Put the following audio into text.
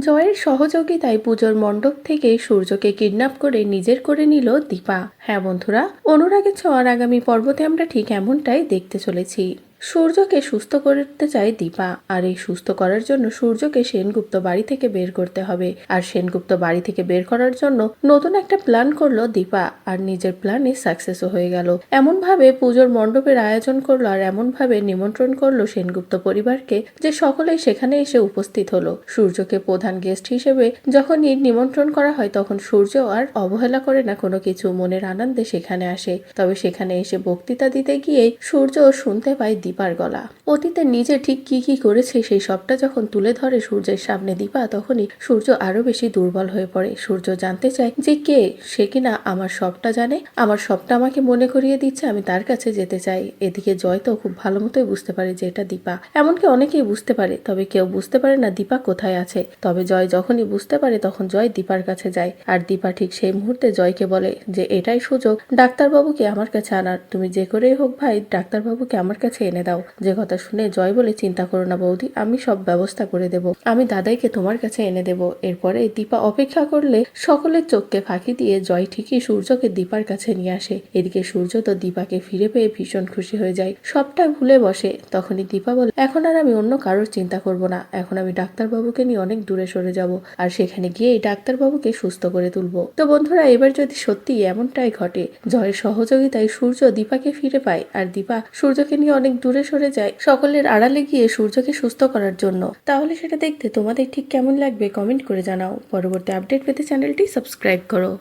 জয়ের সহযোগিতায় পুজোর মণ্ডপ থেকে সূর্যকে কিডন্যাপ করে নিজের করে নিল দীপা। হ্যাঁ বন্ধুরা অনুরাগে ছোঁয়ার আগামী পর্বতে আমরা ঠিক এমনটাই দেখতে চলেছি। সূর্যকে সুস্থ করতে চায় দীপা। আর এই সুস্থ করার জন্য সূর্যকে সেনগুপ্ত বাড়ি থেকে বের করতে হবে। আর সেনগুপ্ত বাড়ি থেকে বের করার জন্য নতুন একটা প্ল্যান করল দীপা। আর নিজের প্ল্যানে সাকসেসও হয়ে গেল। এমন ভাবে পুজোর মণ্ডপের আয়োজন করল আর এমন ভাবে নিমন্ত্রণ করল সেনগুপ্ত পরিবারকে যে সকলেই সেখানে এসে উপস্থিত হলো। সূর্যকে প্রধান গেস্ট হিসেবে যখনই নিমন্ত্রণ করা হয় তখন সূর্য আর অবহেলা করে না কোনো কিছু মনের আনন্দে সেখানে আসে। তবে সেখানে এসে বক্তৃতা দিতে গিয়ে সূর্য শুনতে পায় দীপার গলা। অতীতে নিজে ঠিক কি কি করেছে সেই সবটা যখন তুলে ধরে সূর্যের সামনে দীপা, তখনই সূর্য আরও বেশি দুর্বল হয়ে পড়ে। সূর্য জানতে চায় যে কে? সে কিনা আমার সবটা জানে? আমার সবটা আমাকে মনে করিয়ে দিচ্ছে, আমি তার কাছে যেতে চাই। এদিকে জয় তো খুব ভালো মতোই বুঝতে পারে যে এটা দীপা। এমনকি অনেকেই বুঝতে পারে, তবে কেউ বুঝতে পারে না দীপা কোথায় আছে। তবে জয় যখনই বুঝতে পারে, তখন জয় দীপার কাছে যায়। আর দীপা ঠিক সেই মুহূর্তে জয়কে বলে যে, এটাই সুযোগ। ডাক্তারবাবুকে আমার কাছে আনার। তুমি যে করেই হোক ভাই, ডাক্তারবাবুকে আমার কাছে এনে দাও। যে কথা শুনে জয় বলে চিন্তা করো না বৌদি, আমি সব ব্যবস্থা করে দেব। আমি দাদাইকে তোমার কাছে এনে দেব। এরপরে দীপা অপেক্ষা করলে সকলের চোখকে ফাঁকি দিয়ে জয় ঠিকই সূর্যকে দীপার কাছে নিয়ে আসে। এদিকে সূর্য তো দীপাকে ফিরে পেয়ে ভীষণ খুশি হয়ে যায়। সবটা ভুলে বসে। তখনই দীপা বলে, এখন আর আমি অন্য কারোর চিন্তা করব না। এখন আমি ডাক্তারবাবুকে নিয়ে অনেক দূরে সরে যাব। আর সেখানে গিয়ে এই ডাক্তারবাবুকে সুস্থ করে তুলবো। তো বন্ধুরা, এবার যদি সত্যি এমনটাই ঘটে, জয়ের সহযোগিতায় সূর্য দীপাকে ফিরে পায়। আর দীপা সূর্যকে নিয়ে অনেক দূরে সরে যায় সকলের আড়ালে গিয়ে সূর্যকে সুস্থ করার জন্য। তাহলে সেটা দেখতে তোমাদের ঠিক কেমন লাগবে কমেন্ট করে জানাও। পরবর্তী আপডেট পেতে চ্যানেলটি সাবস্ক্রাইব করো।